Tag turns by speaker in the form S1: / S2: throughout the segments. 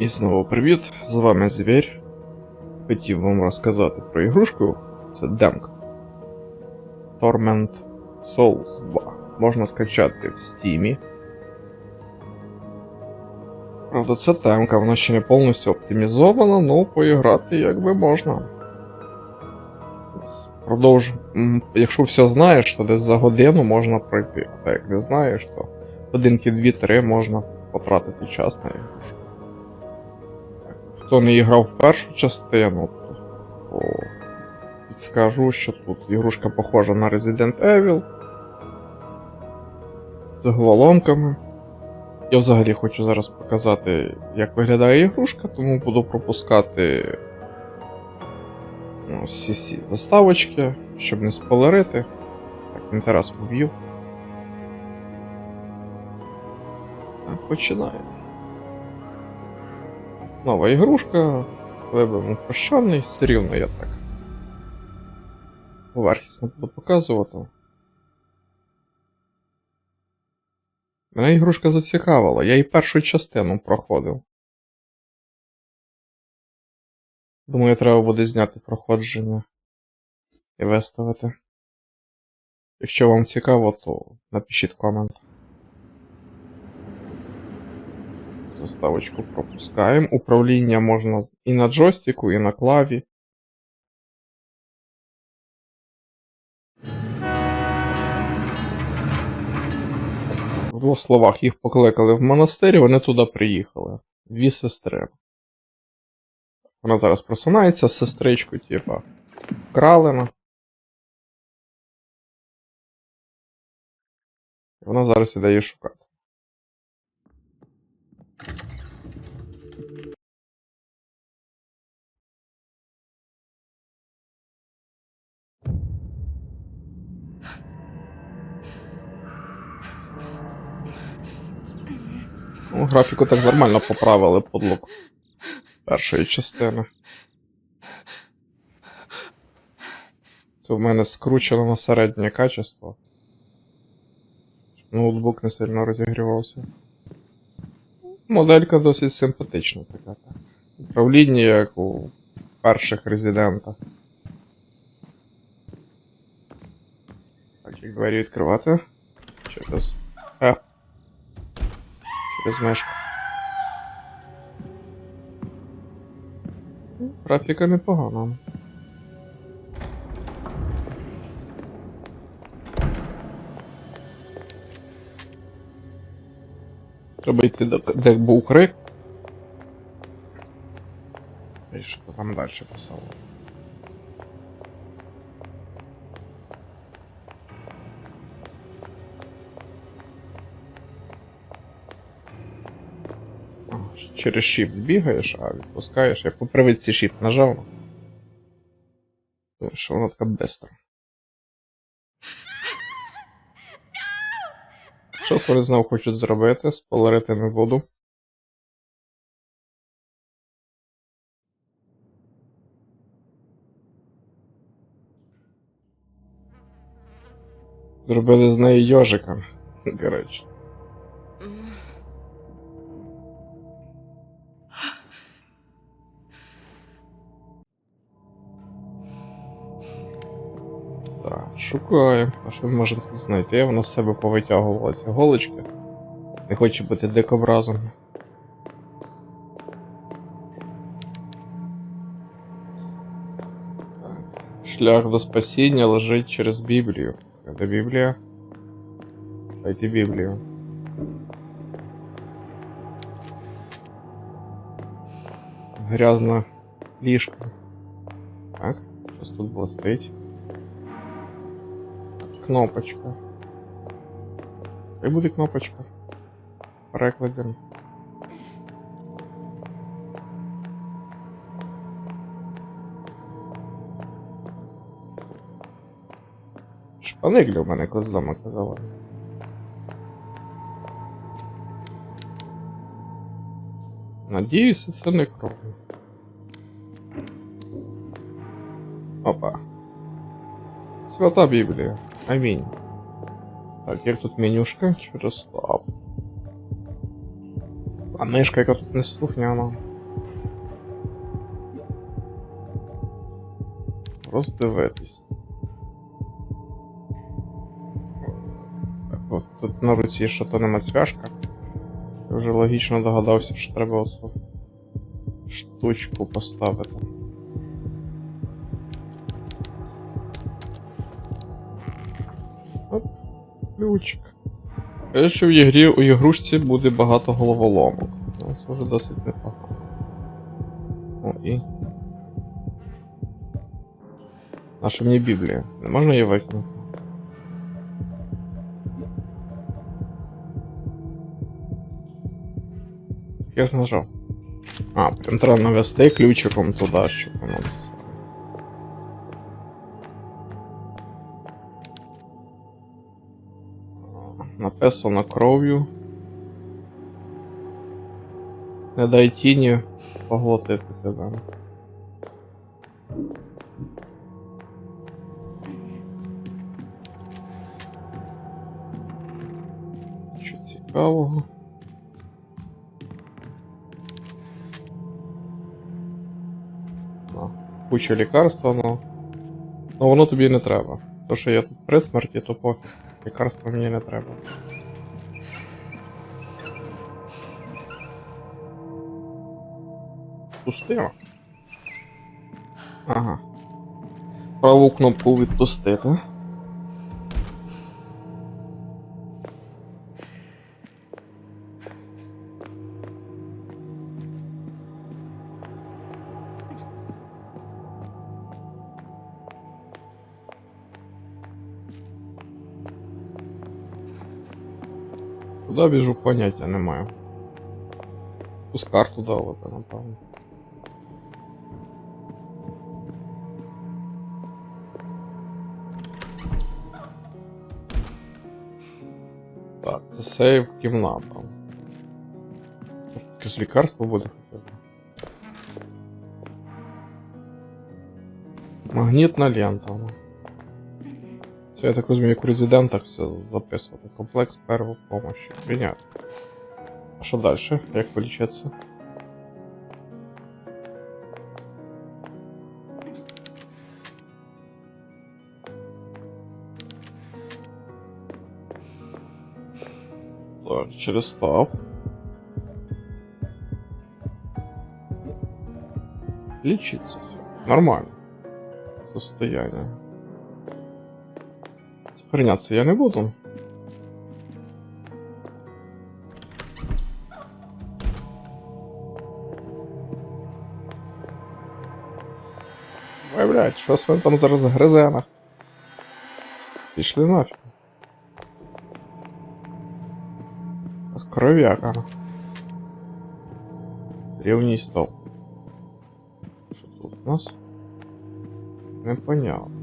S1: І знову привіт, з вами Звір. Хотів вам розказати про ігрушку. Це демка. Torment Souls 2. Можна скачати в Steam. Правда, це демка, вона ще не повністю оптимізована, але поіграти якби можна. Продовж. Якщо все знаєш, то десь за годину можна пройти. А так як не знаєш, то годинки 2-3 можна потратити час на ігрушку. Хто не грав в першу частину, то підскажу, що тут ігрушка похожа на Resident Evil. З головоломками. Я взагалі хочу зараз показати, як виглядає ігрушка, тому буду пропускати ну, всі ці заставочки, щоб не спойлерити. Так, інтерес вб'ю. Так, починаємо. Нова ігрушка, виберемо прощальний, все рівно я так. Поверхісно буду показувати. Мене ігрушка зацікавила, я і першу частину проходив. Думаю, треба буде зняти проходження і виставити. Якщо вам цікаво, то напишіть в Заставочку пропускаємо. Управління можна і на джойстику, і на клаві. В двох словах їх покликали в монастир, і вони туди приїхали. Дві сестри. Вона зараз просинається з сестричкою, типа, вкралена. Вона зараз іде її шукати. Ну, графіку так нормально поправили подлук першої частини. Це в мене скручено на середнє качество. Ноутбук не сильно розігрівався. Моделька досить симпатична така. так. Управління, як у перших резидентах. Так, як двері відкривати. Через Ну, Графіка непогана. Треба йти до де був крик. Що там далі писало. Через shift бігаєш, а відпускаєш. Я по привидці shift нажав. Думаю, що воно така бестра. Щось вони знову хочуть зробити, спойлерити не буду. Зробили з неї йожика. Коротше. Так, шукаю. А що ми можемо тут знайти? Вона з себе повитягувалася голочки. Не хоче бути дикобразом. Шлях до спасіння лежить через Біблію. Де Біблія? Дайте Біблію. Грязна ліжка. Так, щось тут блистить. Кнопочка. Хай буде кнопочка. Перекладемо. Шпаниглі в мене козлома казала. Надіюся, це не кров. Опа. Свята Біблія. Аминь. Так, як тут менюшка? Через стаб. А мишка, яка тут не слухняна. Роздивитись. Так, от тут на руці що то нема цвяшка. Я вже логічно догадався, що треба оцю штучку поставити. Ключик. Що в ігрі у ігрушці буде багато головоломок. Ну, Це вже досить непогано. О, і. Наша мені Біблія. Не можна її викинути? Я ж нажав. А, прям треба навести ключиком туди, щоб воно це Написано кров'ю. Не дай тіні поглотити тебе. Що цікавого? Куча лікарства, но. Ну воно тобі не треба. То, що я тут при смерті, то пофіг. Лікарства мені не треба. Пустимо. Ага. Праву кнопку відпустити. Куди біжу, поняття не маю. Якусь карту дали, напевно. Так, це сейв кімната. Може, якесь лікарство буде б. Магнітна лента. Це я так розумію, як у резидентах все записувати. Комплекс первої помощи. Прийнято. А що далі? Як полічитися? Так, через став. Лечиться все. Нормально. Состояние. Сохраняться я не буду. Ой, блядь, що з там зараз гризе на? Пішли нафіг. Кров'яка. Рівній стол. Що тут у нас? Непонятно.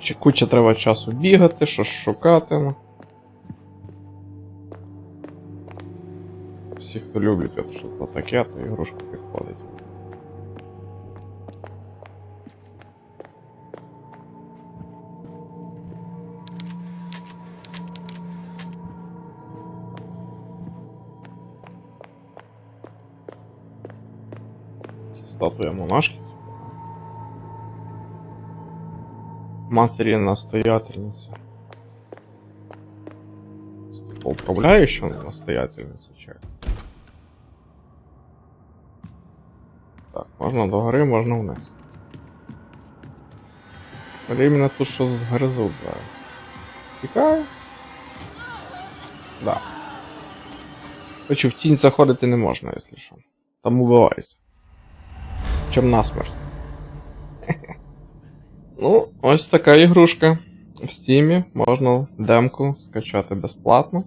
S1: Чи куча треба часу бігати, щось шукати. Всі, хто люблять що то таке, то ігрушка підходить. Статуя монашки. Матері типу управляюча настоятельниця чи? Так, можна до гори, можна вниз. Але іменно тут що згризуть зараз. Тікаю. Да. Хочу, в тінь заходити не можна, якщо що. Там убивають. Чим насмерть. Ну, ось така ігрушка. В стімі можна демку скачати безплатно.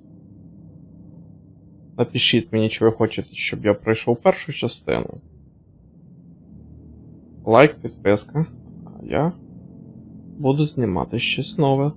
S1: Напишіть мені, чи ви хочете, щоб я пройшов першу частину. Лайк, підписка. А я буду знімати щось нове.